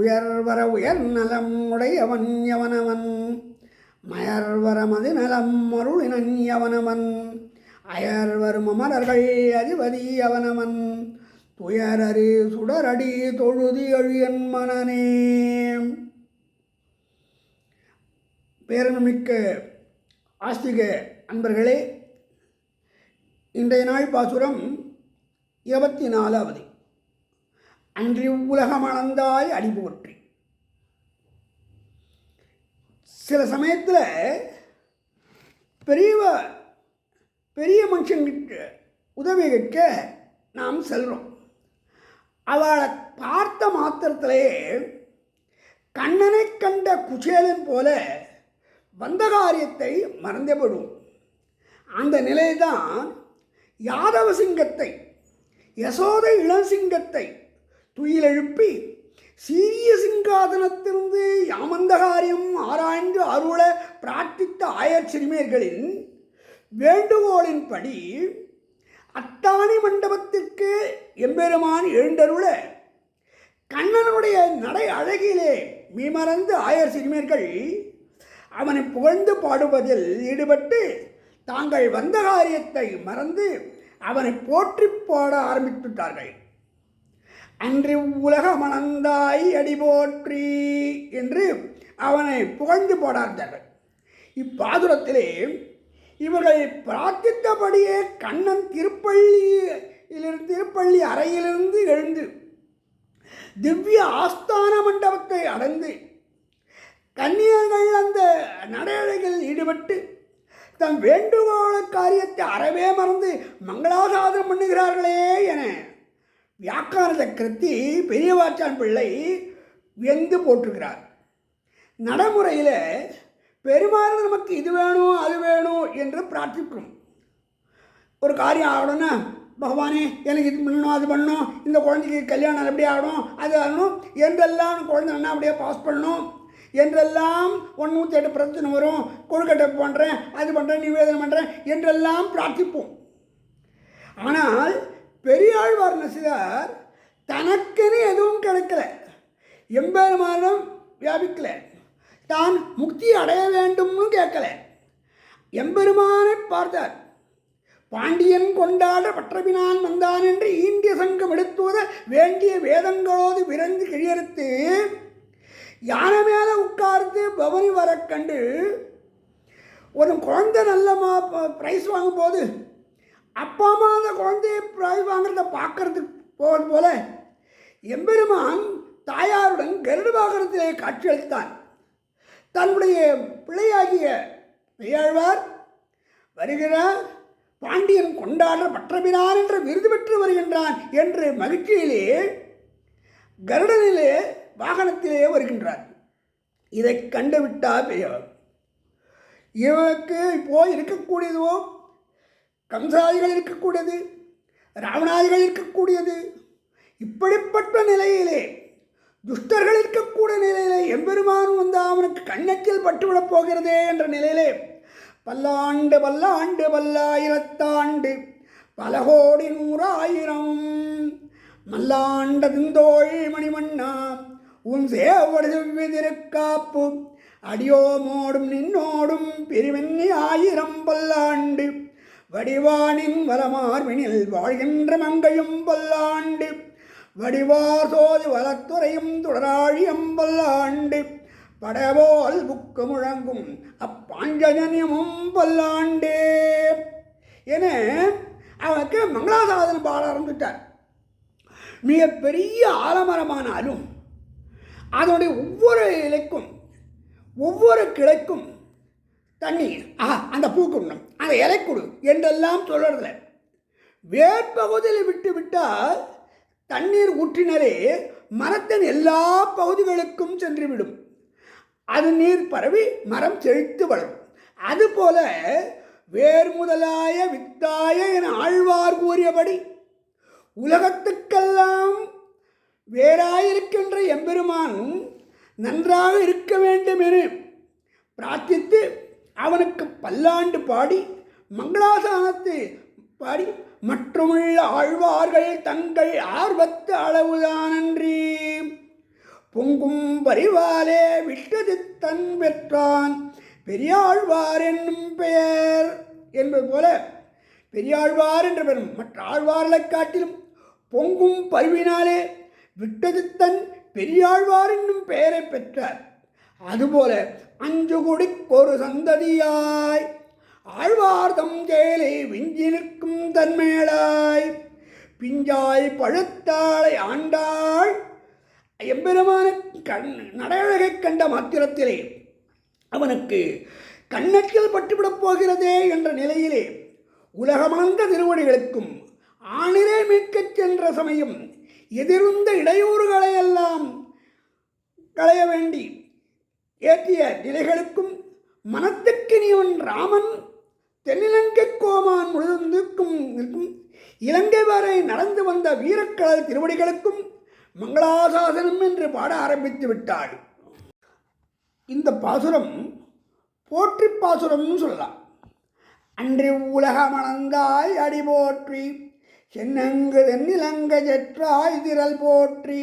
உயர்வர உயர் நலம் உடையவன் யவனவன். மயர்வரமது நலம் அருளினன் யவனவன். அயர்வரும் அமரர்கள் அதிபதி அவனவன் துயரறி சுடரடி தொழுதி அழியன் மனனே. பேரன்மிக்க ஆஸ்திக அன்பர்களே இன்றைய நாள் பாசுரம் இருபத்தி நாலாவது. அன்றி உலகமணந்தாய் அடிபோற்றி சில சமயத்தில் பெரியவ பெரிய மனுஷங்கிட்ட உதவி கேட்க நாம் செல்கிறோம் அவளை பார்த்த மாத்திரத்திலே கண்ணனை கண்ட குசேலன் போல வந்த காரியத்தை மறந்துவிடும் அந்த நிலைதான் யாதவ சிங்கத்தை யசோத இளசிங்கத்தை துயிலெழுப்பி சீரிய சிங்காதனத்திலிருந்து யாமந்த காரியம் ஆராய்ந்து அருள பிரார்த்தித்த ஆயர் சிறுமியர்களின் வேண்டுகோளின்படி அத்தானி மண்டபத்திற்கு எம்பெருமான் எழுந்தருள கண்ணனுடைய நடை அழகிலே மீமறந்து ஆயர் சிறுமியர்கள் அவனை புகழ்ந்து பாடுவதில் ஈடுபட்டு தாங்கள் வந்த காரியத்தை மறந்து அவனை போற்றி பாட ஆரம்பித்துட்டார்கள் அன்று உலகமணந்தாய் அடிபோற்றி என்று அவனை புகழ்ந்து பாடார்கள் இப்பாதுரத்திலே இவர்களை பிரார்த்தித்தபடியே கண்ணன் திருப்பள்ளியிலிருந்து திருப்பள்ளி அறையிலிருந்து எழுந்து திவ்ய ஆஸ்தான மண்டபத்தை அடைந்து கன்னியர்கள் அந்த நடையழைகளில் ஈடுபட்டு தம் வேண்டுகோள காரியத்தை அறவே மறந்து மங்களாசாதனம் பண்ணுகிறார்களே என வியாக்கான சக்கரத்தி பெரியவாச்சான் பிள்ளை வெந்து போட்டிருக்கிறார் நடைமுறையில் பெருமாள் நமக்கு இது வேணும் அது வேணும் என்று பிரார்த்திக்கும். ஒரு காரியம் ஆகணும்னா பகவானே எனக்கு இது பண்ணணும் அது பண்ணணும் இந்த குழந்தைக்கு கல்யாணம் எப்படி ஆகணும் அது ஆகணும் என்றெல்லாம் குழந்தை என்ன அப்படியே பாஸ் பண்ணணும். என்றெல்லாம் ஒன்று நூற்றி எட்டு பிரச்சனை வரும் கொழுக்கட்டை பண்ணுறேன் அது பண்ணுறேன் நிவேதனம் பண்ணுறேன் என்றெல்லாம் பிரார்த்திப்போம். ஆனால் பெரியாழ்வார் நசிதார் தனக்குன்னு எதுவும் கிடைக்கல. எம்பெருமானம் வியாபிக்கலை. தான் முக்தி அடைய வேண்டும்னு கேட்கல. எம்பெருமானை பார்த்தார். பாண்டியன் கொண்டாட பற்றபினான் வந்தான் என்று ஈண்டிய சங்கம் எடுத்துவத வேண்டிய வேதங்களோடு விரைந்து கிழியறுத்து யானை மேலே உட்கார்ந்து பவனி வர கண்டு ஒரு குழந்தை நல்லமா ப்ரைஸ் வாங்கும்போது அப்பா அம்மா அந்த குழந்தையை ப்ரைஸ் வாங்குறத பார்க்கறதுக்கு போவது போல எம்பெருமான் தாயாருடன் கருடு வாகனத்திலே காட்சியளித்தான் தன்னுடைய பிள்ளையாகிய பெரியாழ்வார் வருகிறார். பாண்டியன் கொண்டாட பற்றபினான் என்ற விருது பெற்று வருகின்றான் என்று மகிழ்ச்சியிலே கருடனிலே வாகனத்திலே வருகின்றார். இதை கண்டுவிட்டால் பெரியவர் இவனுக்கு இப்போ இருக்கக்கூடியதோ கம்சாதிகள் இருக்கக்கூடியது ராவணாதிகள் இருக்கக்கூடியது. இப்படிப்பட்ட நிலையிலே துஷ்டர்கள் இருக்கக்கூடிய நிலையிலே எம்பெருமான் வந்து அவனுக்கு கண்ணத்தில் பட்டுவிடப் போகிறதே என்ற நிலையிலே பல்லாண்டு பல்லாண்டு பல்லாயிரத்தாண்டு பல கோடி நூறாயிரம் மல்லாண்ட மல்லாண்டதிந்தோள் மணிமண்ணா உன் சேவடு திருக்காப்பு அடியோமோடும் நின்னோடும் பிரிவெண்ணி ஆயிரம் பல்லாண்டு. வடிவானின் வலமார்வினில் வாழ்கின்ற மங்கையும் பல்லாண்டு வடிவார் சோதி வலத்துறையும் தொடராழியம் பல்லாண்டு படபோல் புக்கு முழங்கும் அப்பாஞ்சஜன்யமும் பல்லாண்டே என அவனுக்கு மங்களாசாதனம் பாட ஆரம்பித்தார். மிகப்பெரிய ஆலமரமானாலும் அதனுடைய ஒவ்வொரு இலைக்கும் ஒவ்வொரு கிளைக்கும் தண்ணீர். ஆஹா அந்த பூ அந்த இலை கொடு என்றெல்லாம் சொல்கிறதில்ல வேர்பகுதியில் விட்டு விட்டால் தண்ணீர் ஊற்றினரே மரத்தின் எல்லா பகுதிகளுக்கும் சென்றுவிடும். அது நீர் பரவி மரம் செழித்து வளரும். அதுபோல வேர் முதலாய வித்தாய என ஆழ்வார் கூறியபடி உலகத்துக்கெல்லாம் வேறாயிருக்கின்ற எம்பெருமான் நன்றாக இருக்க வேண்டும் என பிரார்த்தித்து அவனுக்கு பல்லாண்டு பாடி மங்களாசானத்தை பாடி மற்றுமுள்ள ஆழ்வார்கள் தங்கள் ஆர்வத்து அளவுதானன்றி. பொங்கும் பரிவாலே விட்டது தன் பெற்றான். பெரியாழ்வார் என்னும் பெயர் என்பது போல பெரியாழ்வார் என்ற பெயரும் மற்ற ஆழ்வார்களைக் காட்டிலும் பொங்கும் பருவினாலே விட்டது தன் பெரியாழ்வார் என்னும் பெயரை பெற்றார். அதுபோல அஞ்சு கொடிக்கொரு சந்ததியாய் ஆழ்வார்தம் கேலை விஞ்சி நிற்கும் தன்மேளாய் பிஞ்சாய் பழுத்தாளை ஆண்டாள். எம்பெருமான கண் நடையழகைக் கண்ட மாத்திரத்திலே அவனுக்கு கண்ணக்கில் பட்டுவிடப் போகிறதே என்ற நிலையிலே உலகமந்த திருவடிகளுக்கும் ஆணிலே மீட்கச் சென்ற சமயம் எதிர்ந்த இடையூறுகளை எல்லாம் களைய வேண்டி ஏற்றிய நிலைகளுக்கும் மனத்துக்கு நீவன் ராமன் தென்னிலங்கை கோமான் முழுந்துக்கும் நிற்கும் இலங்கை வரை நடந்து வந்த வீரக்கடல் திருவடிகளுக்கும் மங்களாசாசனம் என்று பாட ஆரம்பித்து விட்டாள். இந்த பாசுரம் போற்றி பாசுரம்னு சொல்லலாம். அன்று உலகமணந்தாய் அடி போற்றி சென்னங்கு தென்னிலங்க செற்றாய் திரள் போற்றி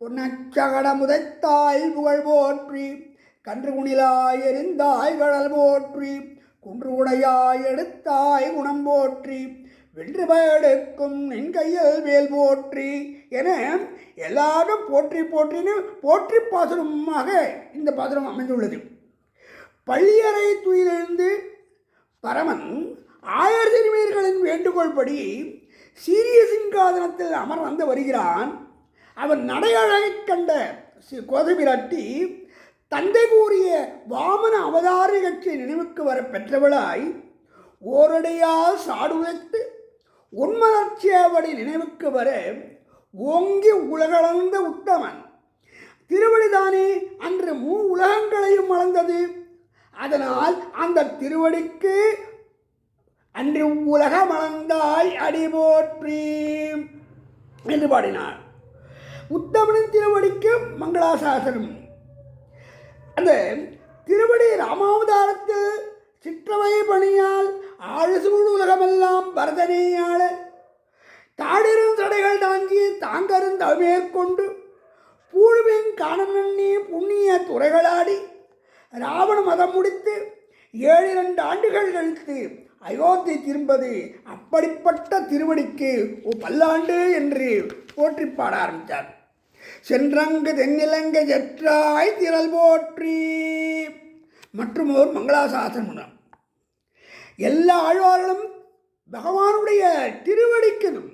பொன்னச்சகட முதைத்தாய் புகழ் போற்றி கன்று குணிலாய் எரிந்தாய் கடல் போற்றி குன்று உடையாய் எடுத்தாய் குணம் போற்றி வென்று பயடுக்கும் நின் கையில் வேல் போற்றி என எல்லாரும் போற்றி போற்றின்னு போற்றி பாசுரமாக இந்த பாசுரம் அமைந்துள்ளது. பள்ளியறை துயிலிருந்து பரமன் ஆயர் திருமீர்களின் வேண்டுகோள்படி சீரிய சிங்காதனத்தில் அமர் வந்து வருகிறான். அவன் நடையழகைக் கண்ட சி- கோதபிராட்டி தந்தை கூறிய வாமன அவதார நிகழ்ச்சி நினைவுக்கு வர பெற்றவளாய் ஓரடையால் சாடுவதற்கு உண்மலர்ச்சியாவடி நினைவுக்கு வர ஓங்கி உலகளந்த உத்தமன். திருவடிதானே அன்று மூ உலகங்களையும் அளந்தது அதனால் அந்த திருவடிக்கு அன்று உலகம் அளந்தாய் அடி என்று பாடினார் உத்தமனின் திருவடிக்கு மங்களாசாசனம் அந்த திருவடி ராமாவதாரத்தில் சிற்றவை பணியால் ஆழ்சூழ் உலகமெல்லாம் பரதனேயாள. தாடிரும் தடைகள் தாங்கி தாங்கரும் மேற்கொண்டு பூழ்வின் காணநன்னி புண்ணிய துறைகளாடி ராவண மதம் முடித்து ஏழு இரண்டு ஆண்டுகள் கழித்து அயோத்தி திரும்பது அப்படிப்பட்ட திருவடிக்கு ஓ பல்லாண்டு என்று போற்றி பாட ஆரம்பித்தார். சென்றங்கு தென்னிலங்கு ஜெற்றாய் திரள் போற்றி. மற்றும் ஒரு மங்களாசாசனம் எல்லா ஆழ்வார்களும் பகவானுடைய திருவடிக்கணும்.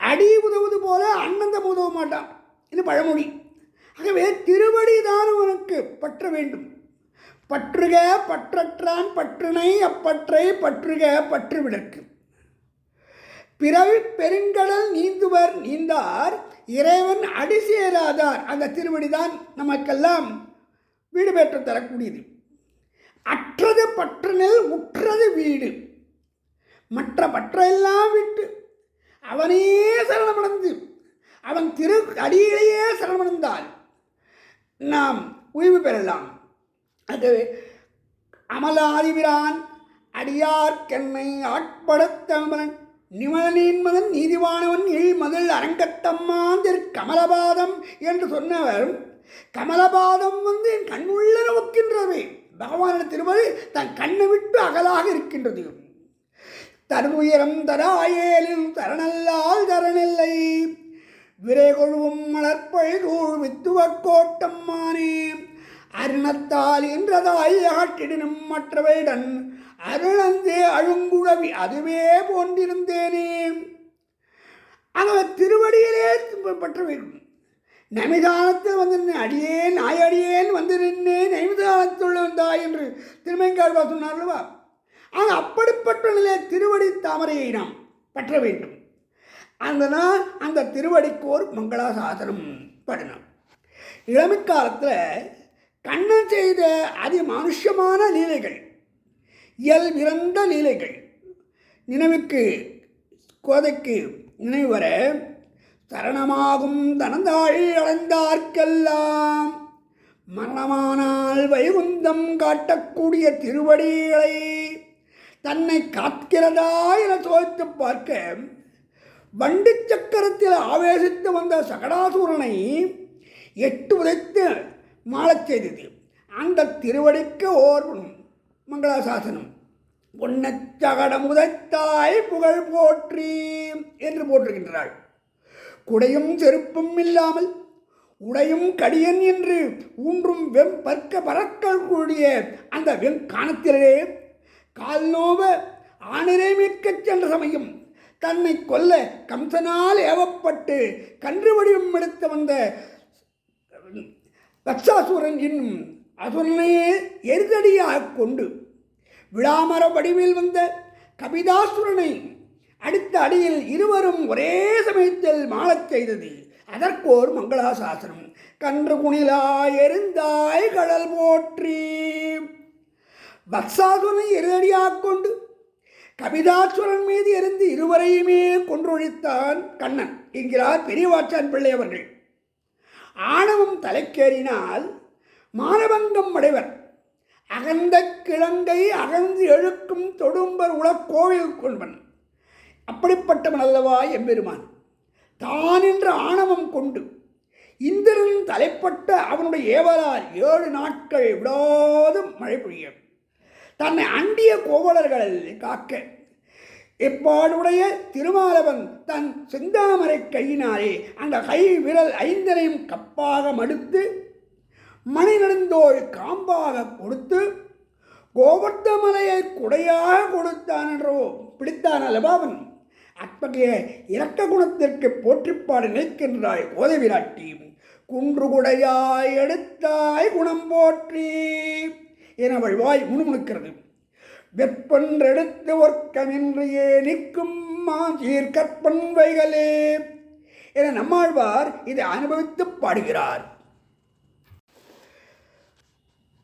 அடி உதவுவது போல அண்ணந்தம் உதவ மாட்டான். இது பழமொழி. ஆகவே திருவடி தான் அவனுக்கு பற்ற வேண்டும். பற்றுக பற்றற்றான் பற்றினை அப்பற்றை பற்றுக பற்று விளக்கு பிறவி பெருங்கடல் நீந்துவர் நீந்தார் இறைவன் அடி சேராதார். அந்த திருவடி தான் நமக்கெல்லாம் வீடு பெற்று தரக்கூடியது. அற்றது பற்றினில் உற்றது வீடு. மற்ற பற்றையெல்லாம் விட்டு அவனே சரணமடைந்து அவன் திரு அடியிலேயே சரணமடைந்தால் நாம் உய்வு பெறலாம். அது அமலாதிபிரான் அடியார்க்கென்னை ஆட்படுத்தமலன் நிமலனின் நீதிவானவன் இல் மதில் அரங்கத்தம்மாந்திரு கமலபாதம் என்று சொன்னவர். கமலபாதம் வந்து என் கண்ணுள்ள நோக்கின்றது. பகவானின் திருமதி தன் கண்ணை விட்டு அகலாக இருக்கின்றது. தருவுயரம் தராயேலின் தரணல்லால் தரணில்லை. விரைகொழுவும் மலர்பழிதூள் வித்துவக் கோட்டம்மானே அருணத்தால் இன்றதாய் ஆட்டிடனும் மற்றவைடன் அருளந்தே அழுங்குழவி அதுவே போன்றிருந்தேனே. அவர் திருவடியிலே பற்ற வேண்டும் நமிதானத்தில் வந்து நின்று அடியேன் நாயடியேன் வந்து நின்று நைமிதானத்துள்ள வந்தாய் என்று திருமங்காழ்வா சொன்னார் அல்லவா? ஆக அப்படிப்பட்ட நிலை திருவடி தாமரையை நாம் பற்ற வேண்டும். அந்த நாள் அந்த திருவடிக்கு ஒரு மங்களாசாசனம் இளமை காலத்தில் கண்ணன் செய்த அதி மனுஷமான லீலைகள் இயல்பிறந்த லீலைகள். நினைவுக்கு கோதைக்கு நினைவு வர சரணமாகும் தனந்தாழ் அடைந்தார்க்கெல்லாம் மரணமானால் வைகுந்தம் காட்டக்கூடிய திருவடிகளை தன்னை காக்கிறதா என சோதித்து பார்க்க வண்டி சக்கரத்தில் ஆவேசித்து வந்த சகடாசூரனை எட்டு உதைத்து மாளச் செய்தது. அந்த திருவடிக்கு ஓர் மங்களாசாசனம். பொன்னச்சகடம் முதத்தாய் புகழ் போற்றி என்று போட்டிருக்கின்றாள் குடையும் செருப்பும் இல்லாமல் உடையும் கடியன் என்று ஊன்றும் வெம் பற்க பறக்கல் கூடிய அந்த வெங்கானத்திலே கால் நோவ ஆணிரை மீட்கச் சென்ற சமயம் தன்னை கொல்ல கம்சனால் ஏவப்பட்டு கன்று வடிவம் எடுத்து வந்த தக்ஷாசூரன் என்னும் அசுரனையே எரிதடியாக கொண்டு விழாமர வடிவில் வந்த கபிதாசுரனை அடுத்த அடியில் இருவரும் ஒரே சமயத்தில் மாலச் செய்தது. அதற்கோர் மங்களாசாசனம். கன்று குணிலாய் எருந்தாய் கடல் போற்றி. பக்சாசுரனை எரிதடியாக கொண்டு கபிதாசுரன் மீது எரிந்து இருவரையுமே கொன்றொழித்தான் கண்ணன் என்கிறார் பெரியவாச்சான் பிள்ளை அவர்கள். ஆணவம் தலைக்கேறினால் மானபங்கம் அடைவர். அகந்த கிழங்கை அகந்து எழுக்கும் தொடும்பர் உலக்கோவில் கொள்வன் அப்படிப்பட்டவன் அல்லவா எம்பெருமான்? தான் என்ற ஆணவம் கொண்டு இந்திரன் தலைப்பட்ட அவனுடைய ஏவலால் ஏழு நாட்கள் விடாது மழை பொழிய தன்னை அண்டிய கோவலர்களை காக்க எப்பாடுடைய திருமாலவன் தன் செந்தாமரை கையினாலே அந்த கை விரல் ஐந்தனையும் கப்பாக மடுத்து மணி நெடுந்தோள் காம்பாக கொடுத்து கோவர்த்தமலையை குடையாக கொடுத்தான் என்றோ பிடித்தான் அல்லவா அவன் அத்தகைய இரக்க குணத்திற்கு போற்றிப்பாடு நிற்கின்றாய் கோதவிராட்டி குன்று குடையாய் எடுத்தாய் குணம் போற்றி என அவள் வாய் முணுமுணுக்கிறது. வெப்பன்றெடுத்து ஒர்க்கமின்றியே நிற்கும் மாசீர் கற்பன் வைகளே என நம்மாழ்வார் இதை அனுபவித்து பாடுகிறார்.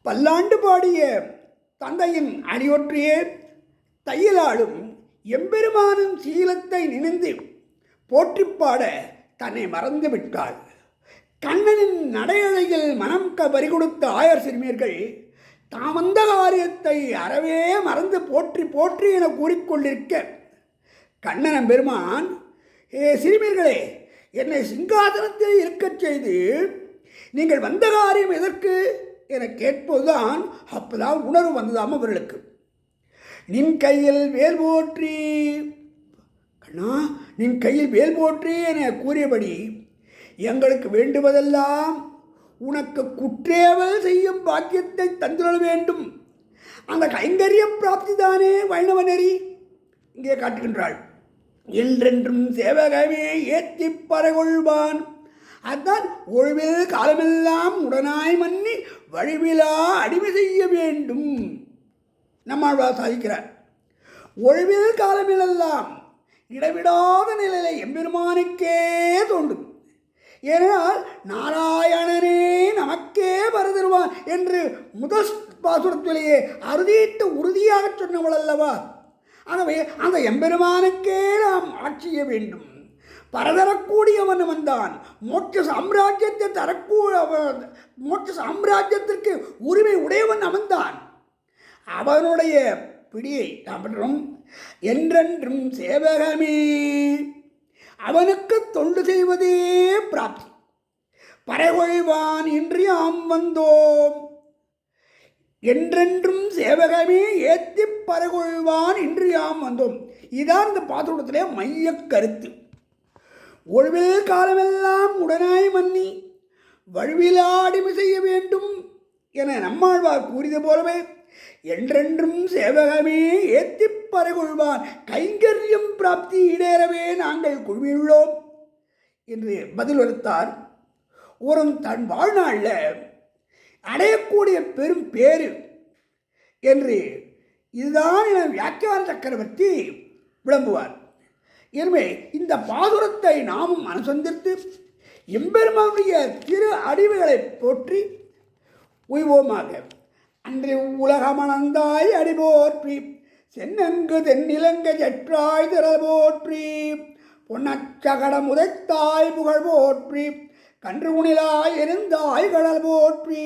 பல்லாண்டு பாடிய தந்தையின் அடியொற்றியே தையலாளும் எம்பெருமானின் சீலத்தை நினைந்து போற்றிப்பாட தன்னை மறந்து விட்டாள். கண்ணனின் நடையழையில் மனம் க பறி கொடுத்த ஆயர் சிறுமியர்கள் வந்த காரியத்தை அறவே மறந்து போற்றி போற்றி என கூறிக்கொண்டிருக்க கண்ணன் பெருமான் ஏ சிறுமியர்களே என்னை சிங்காதனத்தில் இருக்கச் செய்து நீங்கள் வந்த காரியம் எதற்கு? என கேட்பதுதான் அப்போதான் உணர்வு வந்ததாம் அவர்களுக்கு. நின் கையில் வேல் போற்றி கண்ணா நின் கையில் வேல் போற்றி என கூறியபடி எங்களுக்கு வேண்டுவதெல்லாம் உனக்கு குற்றேவல் செய்யும் பாக்கியத்தை தந்துள்ள வேண்டும். அந்த கைங்கரிய பிராப்தி தானே வைணவ நெறி இங்கே காட்டுகின்றாள். என்றென்றும் சேவகமே ஏற்றி பறகொள்வான் அதான் ஒழுவில் காலமெல்லாம் உடனாய் மன்னி வழிவிலா அடிமை செய்ய வேண்டும். நம்மாழ்வார் சாதிக்கிறார். ஒழிவில் காலமிலெல்லாம் இடவிடாத நிலையில எம்பெருமானுக்கே தோண்டும் ஏனால் நாராயணனே நமக்கே பரதருவான் என்று முதல் பாசுரத்திலேயே அறுதியிட்டு உறுதியாக சொன்னவள் அல்லவா? ஆகவே அந்த எம்பெருமானுக்கே நாம் ஆட்சிய வேண்டும். பரதரக்கூடியவன் வந்தான் மோட்ச சாம்ராஜ்யத்தை தரக்கூட மோட்ச சாம்ராஜ்யத்திற்கு உரிமை உடையவன் அவன்தான். அவனுடைய பிடியை நாம் என்றென்றும் சேவகமே. அவனுக்கு தொண்டு செய்வதே பிராப்தி. பறைகொள்வான் இன்றி ஆம் வந்தோம். என்றென்றும் சேவகமே ஏத்தி பறைகொள்வான் இன்றி ஆம் வந்தோம். இதான் இந்த பாத்திரத்திலே மைய கருத்து. ஒழுவில் காலமெல்லாம் உடனாய் மன்னி வழுவிலா அடிமை செய்ய வேண்டும் என நம்மாழ்வார் கூறியது போலவே என்றென்றும் சேவகமே ஏத்திப் பறைகொள்வான் கைங்கரியம் பிராப்தி இடேறவே நாங்கள் குழுமியுள்ளோம் என்று பதில் அளித்தார். ஒரும் தன் வாழ்நாளில் அடையக்கூடிய பெரும் பேரு என்று இதுதான் என வியாக்கியான சக்கரவர்த்தி விளம்புவார். எனவே இந்த பாதுரத்தை நாமும் அனுசந்தித்து எம்பெருமானுடைய திரு அடிவுகளை போற்றி உய்வோமாக. அன்று உலகமணந்தாய் அடிபோற்றி சென்னங்கு தென்னிலங்க செற்றாய் திரள் போற்றி பொன்னச்சகடம் உதைத்தாய் புகழ் போற்றி கன்று குணிலாய் இருந்தாய் கடல் போற்றி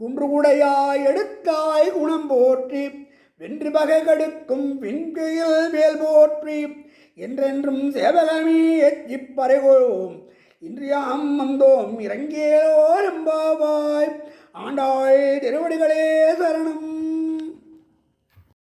குன்று குடையாய் எடுத்தாய் குணம் போற்றி வென்று பகை கடுக்கும் விண்கையில் வேல் போற்றி என்றென்றும் சேவகமே எச்சிப்பறைகோம் இன்று யாம் வந்தோம் இறங்கேலோரும் பாவாய் ஆண்டாள் திருவடிகளே சரணம்.